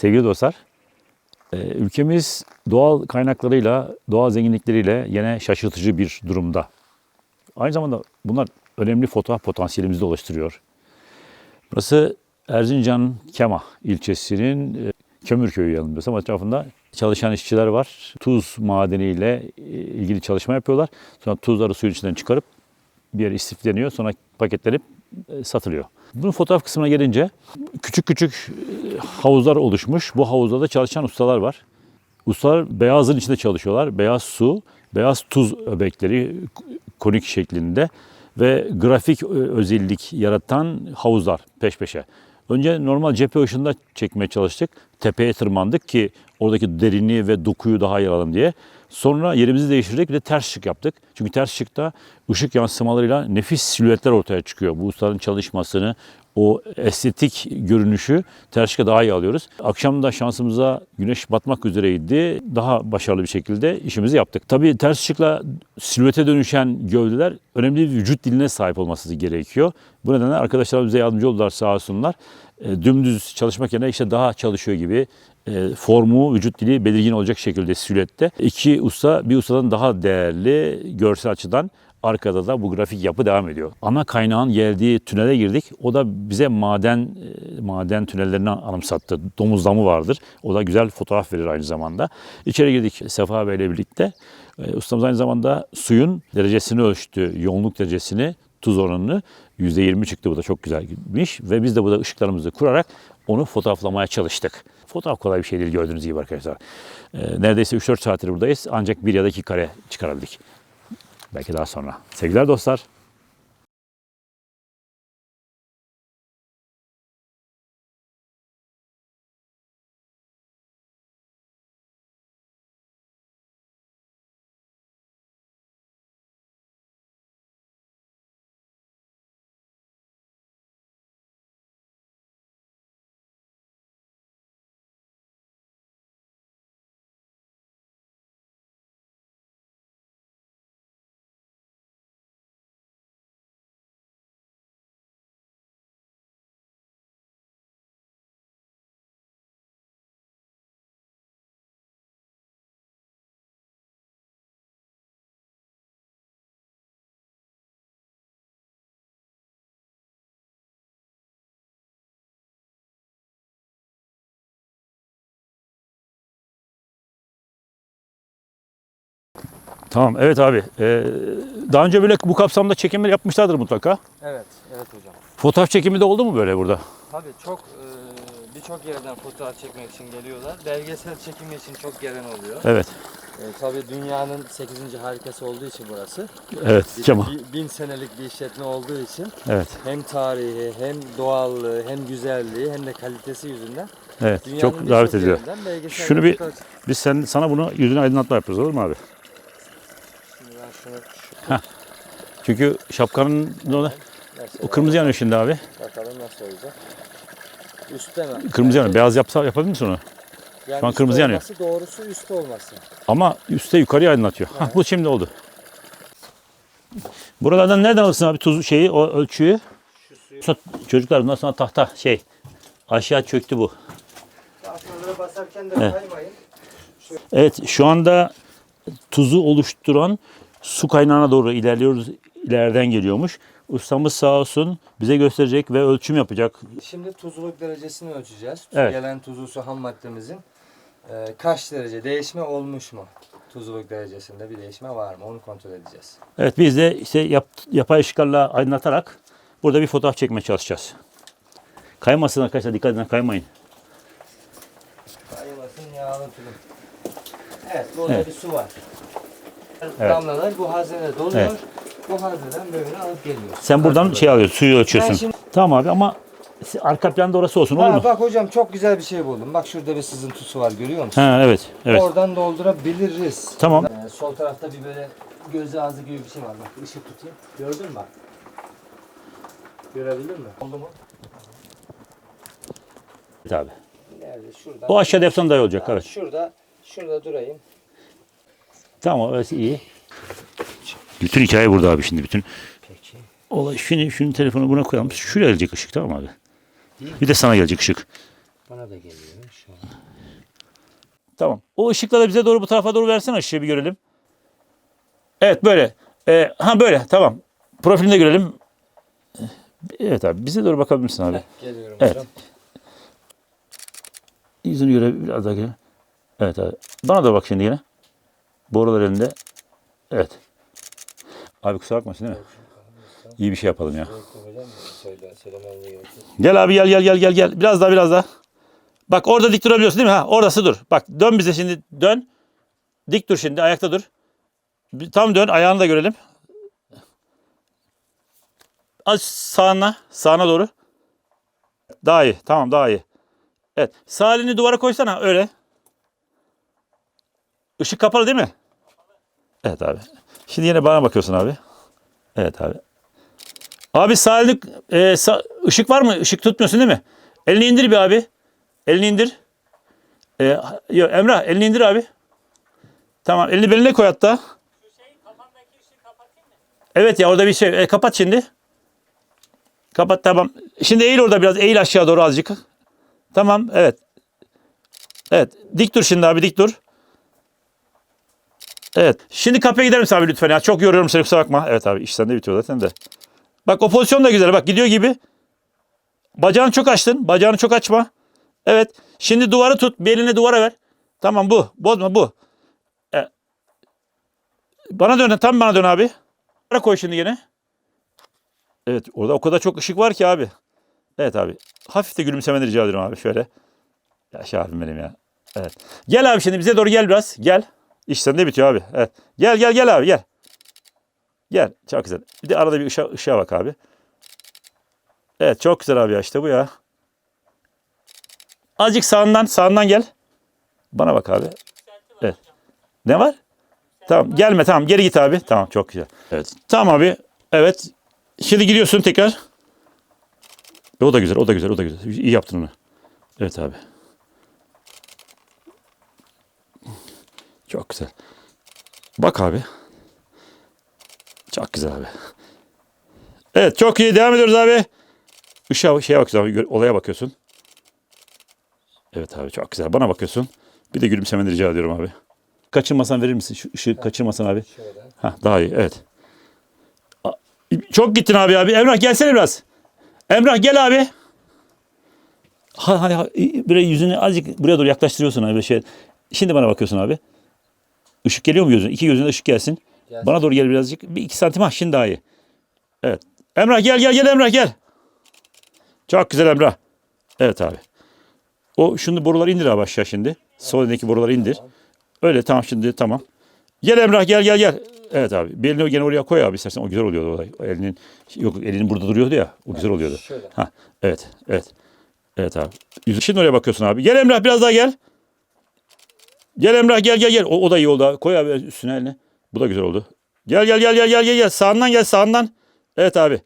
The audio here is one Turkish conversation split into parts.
Sevgili dostlar, e, ülkemiz doğal kaynaklarıyla, doğal zenginlikleriyle yine şaşırtıcı bir durumda. Aynı zamanda bunlar önemli fotoğraf potansiyelimizi de oluşturuyor. Burası Erzincan Kema ilçesinin e, Kömürköy'ü yanılmıyorsam etrafında çalışan işçiler var. Tuz madeniyle e, ilgili çalışma yapıyorlar. Sonra tuzları suyun içinden çıkarıp bir yere istifleniyor. Sonra paketlenip satılıyor. Bunun fotoğraf kısmına gelince küçük küçük e, havuzlar oluşmuş. Bu havuzlarda çalışan ustalar var. Ustalar beyazın içinde çalışıyorlar. Beyaz su, beyaz tuz öbekleri konik şeklinde ve grafik ö- özellik yaratan havuzlar peş peşe. Önce normal cephe ışığında çekmeye çalıştık. Tepeye tırmandık ki oradaki derinliği ve dokuyu daha iyi alalım diye. Sonra yerimizi değiştirdik bir de ters ışık yaptık. Çünkü ters ışıkta ışık yansımalarıyla nefis silüetler ortaya çıkıyor. Bu ustaların çalışmasını, o estetik görünüşü ışıkta daha iyi alıyoruz. Akşam da şansımıza güneş batmak üzereydi. Daha başarılı bir şekilde işimizi yaptık. Tabii ters ışıkla silüete dönüşen gövdeler önemli bir vücut diline sahip olması gerekiyor. Bu nedenle arkadaşlar bize yardımcı oldular sağ olsunlar. E, dümdüz çalışmak yerine işte daha çalışıyor gibi e, formu, vücut dili belirgin olacak şekilde silüette. İki usta bir ustadan daha değerli görsel açıdan arkada da bu grafik yapı devam ediyor. Ana kaynağın geldiği tünele girdik. O da bize maden e, maden tünellerini anımsattı. Domuz damı vardır. O da güzel fotoğraf verir aynı zamanda. İçeri girdik Sefa Bey ile birlikte. E, Ustamız aynı zamanda suyun derecesini ölçtü. Yoğunluk derecesini, tuz oranını %20 çıktı. Bu da çok güzelmiş. Ve biz de burada ışıklarımızı kurarak onu fotoğraflamaya çalıştık. Fotoğraf kolay bir şey değil gördüğünüz gibi arkadaşlar. E, Neredeyse 3-4 saattir buradayız. Ancak bir ya da iki kare çıkarabildik. Belki daha sonra. Sevgiler dostlar. Tamam evet abi. Ee, daha önce böyle bu kapsamda çekimler yapmışlardır mutlaka. Evet, evet hocam. Fotoğraf çekimi de oldu mu böyle burada? Tabii çok e, birçok yerden fotoğraf çekmek için geliyorlar. Belgesel çekimi için çok gelen oluyor. Evet. E, tabii dünyanın 8. harikası olduğu için burası. Evet Bir Kemal. bi- bin senelik bir işletme olduğu için Evet. hem tarihi, hem doğallığı, hem güzelliği, hem de kalitesi yüzünden Evet. dünyanın Çok davet ediyor. Şunu bir- Biz sen sana bunu yüzüne aydınlatma yapıyoruz olur mu abi? Şunu şu, Çünkü şapkanın o kırmızı yanıyor şimdi abi. bakalım nasıl olacak. Üstte mi? Kırmızı yanıyor. Beyaz yapsa yapabilir misin onu? Yani şu an kırmızı yanıyor. olması Doğrusu üstte olması. Ama üstte yukarıya aydınlatıyor. Hah, bu şimdi oldu. Buralardan nereden alırsın abi tuz şeyi, o ölçüyü? Şu Çocuklar bundan sonra tahta şey aşağı çöktü bu. aşağılara basarken de Evet. kaymayın. Evet şu anda tuzu oluşturan su kaynağına doğru ilerliyoruz. İleriden geliyormuş. Ustamız sağ olsun bize gösterecek ve ölçüm yapacak. Şimdi tuzluluk derecesini ölçeceğiz. Evet. Gelen tuzlu su ham maddemizin e, kaç derece değişme olmuş mu? Tuzluluk derecesinde bir değişme var mı? Onu kontrol edeceğiz. Evet biz de işte yap, yapay ışıklarla aydınlatarak burada bir fotoğraf çekmeye çalışacağız. Kaymasın arkadaşlar dikkat edin kaymayın. Kaymasın yağlı tulum. Evet burada Evet. bir su var. Evet. Damlalar bu haznede doluyor. Evet. Bu hazneden böyle alıp geliyoruz. Sen buradan Arkada. şey alıyorsun suyu ölçüyorsun. Ben şimdi- Tamam abi ama arka planda orası olsun olur Ha, mu? bak hocam çok güzel bir şey buldum. Bak şurada bir sızıntısı var görüyor musun? Ha evet evet. Oradan doldurabiliriz. Tamam. Ee, sol tarafta bir böyle göz ağzı gibi bir şey var. Bak ışık tutayım. Gördün mü bak? Görebildin mi? Oldu mu? Evet abi. Nerede? Şurada. O aşağıda yapsan daha iyi olacak evet. Şurada, şurada durayım. Tamam orası iyi. Bütün hikaye burada abi şimdi bütün. Peki. Olay şunu, şunun telefonu buna koyalım. Şuraya gelecek ışık tamam abi? Bir de sana gelecek ışık. Bana da geliyor şu an. Tamam. O ışıkla da bize doğru bu tarafa doğru versene ışığı bir görelim. Evet böyle. Ee, ha böyle tamam. Profilini de görelim. Evet abi bize doğru bakabilirsin abi. Geliyorum Evet. hocam. Yüzünü göre biraz daha göre. Evet abi. Bana da bak şimdi yine. Borular elinde. Evet. Abi kusura bakmasın değil mi? İyi bir şey yapalım ya. Gel abi gel gel gel gel gel. Biraz daha biraz daha. Bak orada dik durabiliyorsun değil mi? Ha orası dur. Bak dön bize şimdi dön. Dik dur şimdi ayakta dur. Tam dön ayağını da görelim. Az sağına sağına doğru. Daha iyi. Tamam daha iyi. Evet. Sağ elini duvara koysana öyle. Işık kapalı değil mi? Evet abi. Şimdi yine bana bakıyorsun abi. Evet abi. Abi sağ elini, e, sağ- ışık var mı? Işık tutmuyorsun değil mi? Elini indir bir abi. Elini indir. E, yok, Emrah elini indir abi. Tamam elini beline koy hatta. Evet ya orada bir şey. E, kapat şimdi. Kapat tamam. Şimdi eğil orada biraz. Eğil aşağı doğru azıcık. Tamam evet. Evet. Dik dur şimdi abi dik dur. Evet. Şimdi kapıya gider misin abi lütfen ya? Çok yoruyorum seni kusura bakma. Evet abi iş sende bitiyor zaten de. Bak o pozisyon da güzel. Bak gidiyor gibi. Bacağını çok açtın. Bacağını çok açma. Evet. Şimdi duvarı tut. Bir eline duvara ver. Tamam bu. Bozma bu. E, Bana dön. Tam bana dön abi. Duvara koy şimdi yine. Evet. Orada o kadar çok ışık var ki abi. Evet abi. Hafif de gülümsemeni rica ediyorum abi. Şöyle. Yaşa abim benim ya. Evet. Gel abi şimdi bize doğru gel biraz. Gel. İş sende bitiyor abi. Evet. Gel gel gel abi gel. Gel. Çok güzel. Bir de arada bir ışığa, ışığa bak abi. Evet çok güzel abi ya işte bu ya. Azıcık sağından sağından gel. Bana bak abi. Evet. Ne var? Tamam gelme tamam geri git abi. Tamam çok güzel. Evet. Tamam abi. Evet. Şimdi gidiyorsun tekrar. E, O da güzel o da güzel o da güzel. İyi yaptın onu. Evet abi. Çok güzel. Bak abi. Çok güzel abi. Evet çok iyi devam ediyoruz abi. Işığa şeye bakıyorsun olaya bakıyorsun. Evet abi çok güzel. Bana bakıyorsun. Bir de gülümsemeni rica ediyorum abi. Kaçırmasan verir misin? Şu ışığı kaçırmasan abi. Ha daha iyi evet. Çok gittin abi abi. Emrah gelsene biraz. Emrah gel abi. Ha, hani ha, böyle yüzünü azıcık buraya doğru yaklaştırıyorsun abi şey. Şimdi bana bakıyorsun abi. Işık geliyor mu gözüne? İki gözüne ışık gelsin. Gelsin. Bana doğru gel birazcık. Bir iki santim ha şimdi daha iyi. Evet. Emrah gel gel gel Emrah gel. Çok güzel Emrah. Evet abi. O şunu boruları indir abi aşağı şimdi. Sol elindeki boruları indir. Öyle tamam şimdi tamam. Gel Emrah gel gel gel. Evet abi. Bir elini gene oraya koy abi istersen. O güzel oluyordu o da. O elinin yok elinin burada duruyordu ya. O güzel oluyordu. Ha evet evet. Evet abi. Şimdi oraya bakıyorsun abi. Gel Emrah biraz daha gel. Gel Emrah gel gel gel. O, o da iyi oldu. abi. Koy abi üstüne elini. Bu da güzel oldu. Gel gel gel gel gel gel gel. Sağından gel sağından. Evet abi.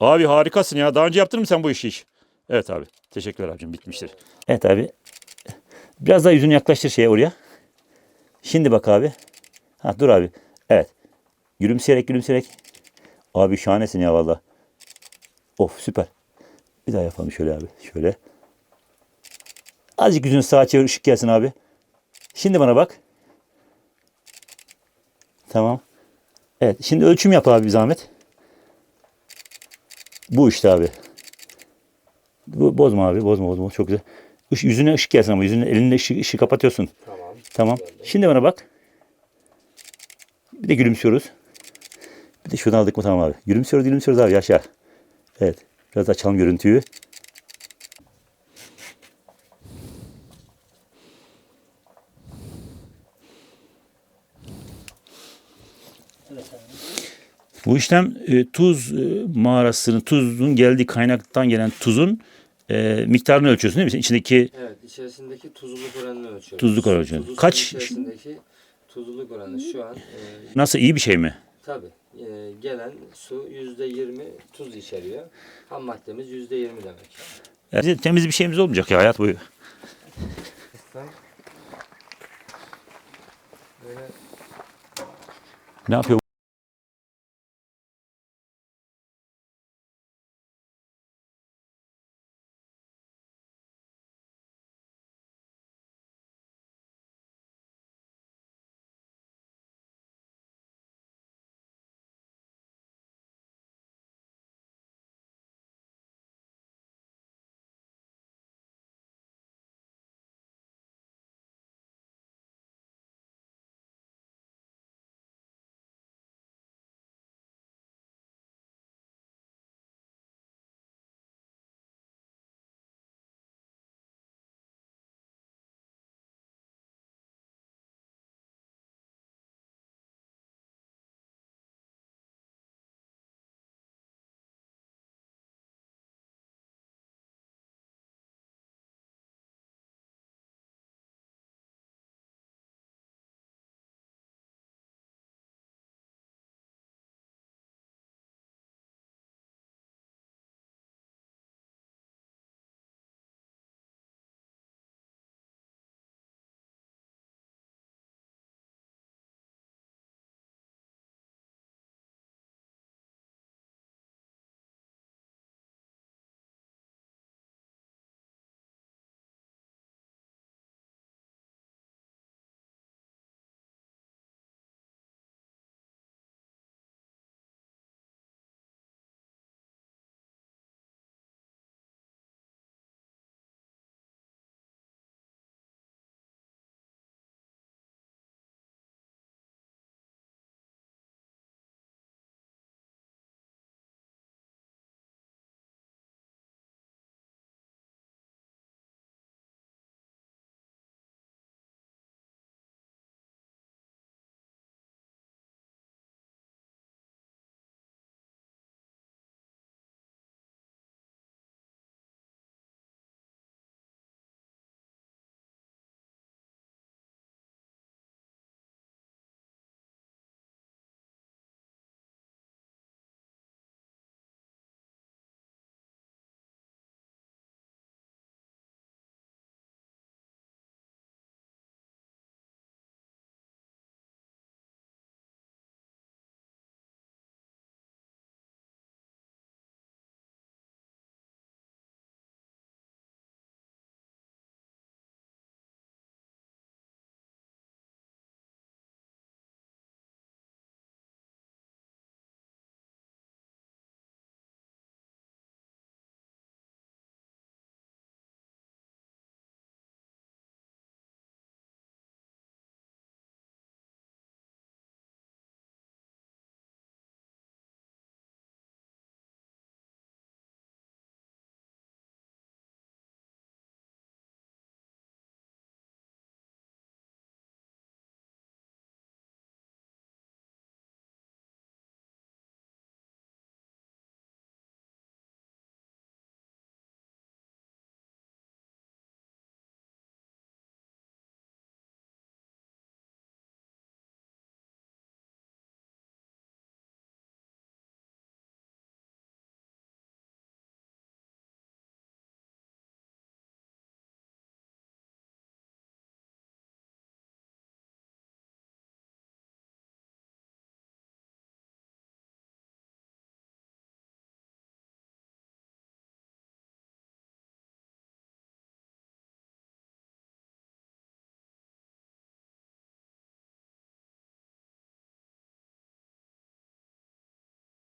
Abi harikasın ya. Daha önce yaptın mı sen bu işi hiç? Evet abi. Teşekkürler abicim. Bitmiştir. Evet abi. Biraz daha yüzünü yaklaştır şeye oraya. Şimdi bak abi. Ha dur abi. Evet. Gülümseyerek gülümseyerek. Abi şahanesin ya valla. Of süper. Bir daha yapalım şöyle abi. Şöyle. Azıcık yüzünü sağa çevir ışık gelsin abi. Şimdi bana bak. Tamam. Evet. Şimdi ölçüm yap abi bir zahmet. Bu işte abi. Bu, bozma abi. Bozma bozma. Çok güzel. Iş, yüzüne ışık gelsin ama yüzüne elinde ışığı, ışığı kapatıyorsun. Tamam. Tamam. Şimdi bana bak. Bir de gülümsüyoruz. Bir de şuradan aldık mı tamam abi. Gülümsüyoruz gülümsüyoruz abi yaşa. Evet. Biraz açalım görüntüyü. Bu işlem e, tuz e, mağarasının, tuzun geldiği kaynaktan gelen tuzun e, miktarını ölçüyorsun değil mi? İçindeki Evet, içerisindeki tuzluluk oranını ölçüyoruz. Tuzluluk oranı ölçüyoruz. Tuzlu Kaç- suyun içerisindeki tuzluluk oranı şu an e, nasıl iyi bir şey mi? tabii e, gelen su yüzde yirmi tuz içeriyor. Ham maddemiz yüzde yirmi demek. Yani temiz bir şeyimiz olmayacak ya hayat boyu. Böyle Ne yapıyor?